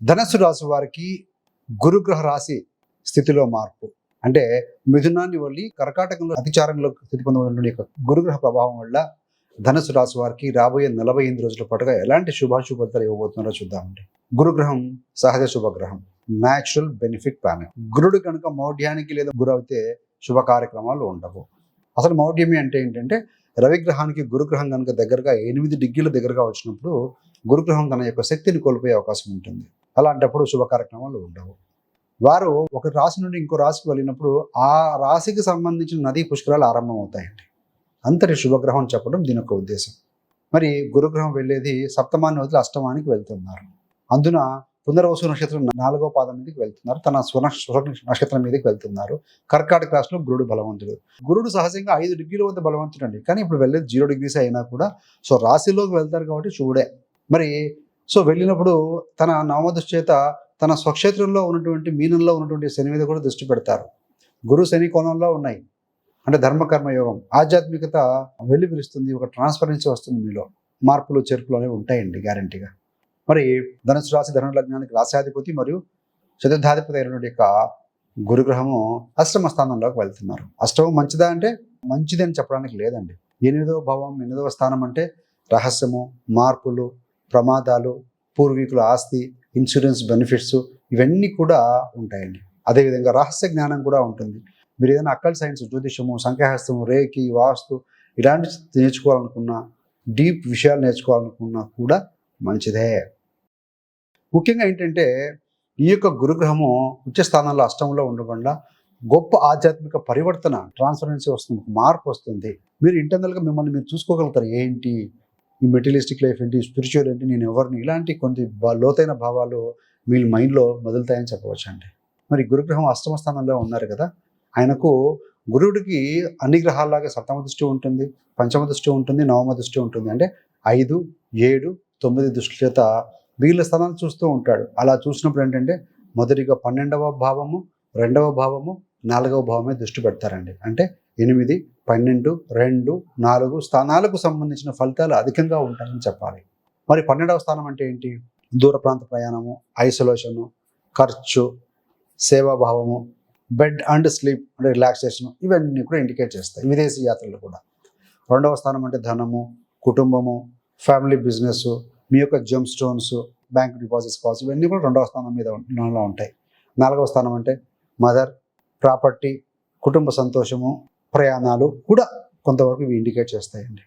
ధనస్సు రాశి వారికి గురుగ్రహ రాశి స్థితిలో మార్పు. అంటే మిథునాన్ని వల్లి కర్కాటకంలో అతిచారంలో స్థితి పొందబడిన యొక్క గురుగ్రహ ప్రభావం వల్ల ధనుసు రాశి వారికి రాబోయే నలభై ఎనిమిది రోజుల పాటుగా ఎలాంటి శుభాశుభతలు ఇవ్వబోతున్నారో చూద్దామండి. గురుగ్రహం సహజ శుభగ్రహం న్యాచురల్ బెనిఫిట్ ప్లానెట్ గురుడు కనుక మౌఢ్యానికి లేదా గురు అయితే శుభ కార్యక్రమాలు ఉండవు. అసలు మౌఢ్యమి అంటే ఏంటంటే రవిగ్రహానికి గురుగ్రహం కనుక దగ్గరగా ఎనిమిది డిగ్రీల దగ్గరగా వచ్చినప్పుడు గురుగ్రహం తన యొక్క శక్తిని కోల్పోయే అవకాశం ఉంటుంది. అలాంటప్పుడు శుభ కార్యక్రమాలు ఉండవు. వారు ఒక రాశి నుండి ఇంకో రాశికి వెళ్ళినప్పుడు ఆ రాశికి సంబంధించిన నదీ పుష్కరాలు ఆరంభం అవుతాయండి అంతటి శుభగ్రహం చెప్పడం దీని యొక్క ఉద్దేశం. మరి గురుగ్రహం వెళ్ళేది సప్తమాన్ని వదిలి అష్టమానికి వెళ్తున్నారు. అందున పునర్వసు నక్షత్రం నాలుగో పాదం మీదకి వెళ్తున్నారు. తన స్వన నక్షత్రం మీదకి వెళ్తున్నారు. కర్కాటక రాశిలో గురుడు బలవంతుడు. గురుడు సహజంగా ఐదు డిగ్రీల వద్ద బలవంతుడు అండి కానీ ఇప్పుడు వెళ్ళేది జీరో డిగ్రీస్ అయినా కూడా సో రాశిలోకి వెళ్తారు కాబట్టి శివుడే మరి సో వెళ్ళినప్పుడు తన నవమ చేత తన స్వక్షేత్రంలో ఉన్నటువంటి మీనంలో ఉన్నటువంటి శని మీద కూడా దృష్టి పెడతారు. గురు శని కోణంలో ఉన్నాయి. అంటే ధర్మకర్మ యోగం ఆధ్యాత్మికత వెళ్ళి పిలుస్తుంది ఒక ట్రాన్స్పరెన్సీ వస్తుంది మీలో. మార్పులు చేర్పులు అనేవి ఉంటాయండి గ్యారంటీగా మరి ధనుసు రాశి ధను లగ్నానికి రాశాధిపతి మరియు చతుర్థాధిపతి అయినటువంటి యొక్క గురుగ్రహము అష్టమ స్థానంలోకి వెళ్తున్నారు. అష్టమం మంచిదా అంటే మంచిది అని చెప్పడానికి లేదండి. ఎనిమిదవ భావం ఎనిమిదవ స్థానం అంటే రహస్యము మార్పులు ప్రమాదాలు పూర్వీకుల ఆస్తి ఇన్సూరెన్స్ బెనిఫిట్స్ ఇవన్నీ కూడా ఉంటాయండి. అదేవిధంగా రహస్య జ్ఞానం కూడా ఉంటుంది. మీరు ఏదైనా అక్కల్ సైన్స్ జ్యోతిషము సంఖ్యాహస్తము రేకి వాస్తు ఇలాంటి నేర్చుకోవాలనుకున్నా డీప్ విషయాలు నేర్చుకోవాలనుకున్నా కూడా మంచిదే. ముఖ్యంగా ఏంటంటే ఈ యొక్క గురుగ్రహము ఉచ్చ స్థానంలో అష్టంలో ఉండకుండా గొప్ప ఆధ్యాత్మిక పరివర్తన ట్రాన్స్ఫరెన్సీ వస్తుంది మార్పు వస్తుంది. మీరు ఇంటర్నల్గా మిమ్మల్ని మీరు చూసుకోగలుగుతారు? ఏంటి? ఈ మెటీరియలిస్టిక్ లైఫ్ ఏంటి స్పిరిచువల్ ఏంటి నేను ఎవరిని ఇలాంటి కొన్ని లోతైన భావాలు మీ మైండ్లో మొదలుతాయని చెప్పవచ్చు అండి మరి గురుగ్రహం అష్టమ స్థానంలో ఉన్నారు కదా ఆయనకు గురువుడికి అన్ని గ్రహాల్లాగా సప్తమ దృష్టి ఉంటుంది పంచమ దృష్టి ఉంటుంది నవమ దృష్టి ఉంటుంది. అంటే ఐదు ఏడు తొమ్మిది దృష్టి చేత వీళ్ళ స్థానాన్ని చూస్తూ ఉంటాడు. అలా చూసినప్పుడు ఏంటంటే మొదటిగా పన్నెండవ భావము రెండవ భావము నాలుగవ భావమే దృష్టి పెడతారండి. అంటే ఎనిమిది పన్నెండు రెండు నాలుగు స్థానాలకు సంబంధించిన ఫలితాలు అధికంగా ఉంటాయని చెప్పాలి. మరి పన్నెండవ స్థానం అంటే ఏంటి? దూర ప్రాంత ప్రయాణము ఐసోలేషను ఖర్చు సేవాభావము బెడ్ అండ్ స్లీప్ అంటే రిలాక్సేషన్ ఇవన్నీ కూడా ఇండికేట్ చేస్తాయి విదేశీ యాత్రలు కూడా. రెండవ స్థానం అంటే ధనము కుటుంబము ఫ్యామిలీ బిజినెస్ మీ యొక్క జమ్ స్టోన్స్ బ్యాంక్ డిపాజిట్స్ కావచ్చు ఇవన్నీ కూడా రెండవ స్థానం మీద ఉంటాయి. నాలుగవ స్థానం అంటే మదర్ ప్రాపర్టీ కుటుంబ సంతోషము ప్రయాణాలు కూడా కొంతవరకు ఇవి ఇండికేట్ చేస్తాయండి.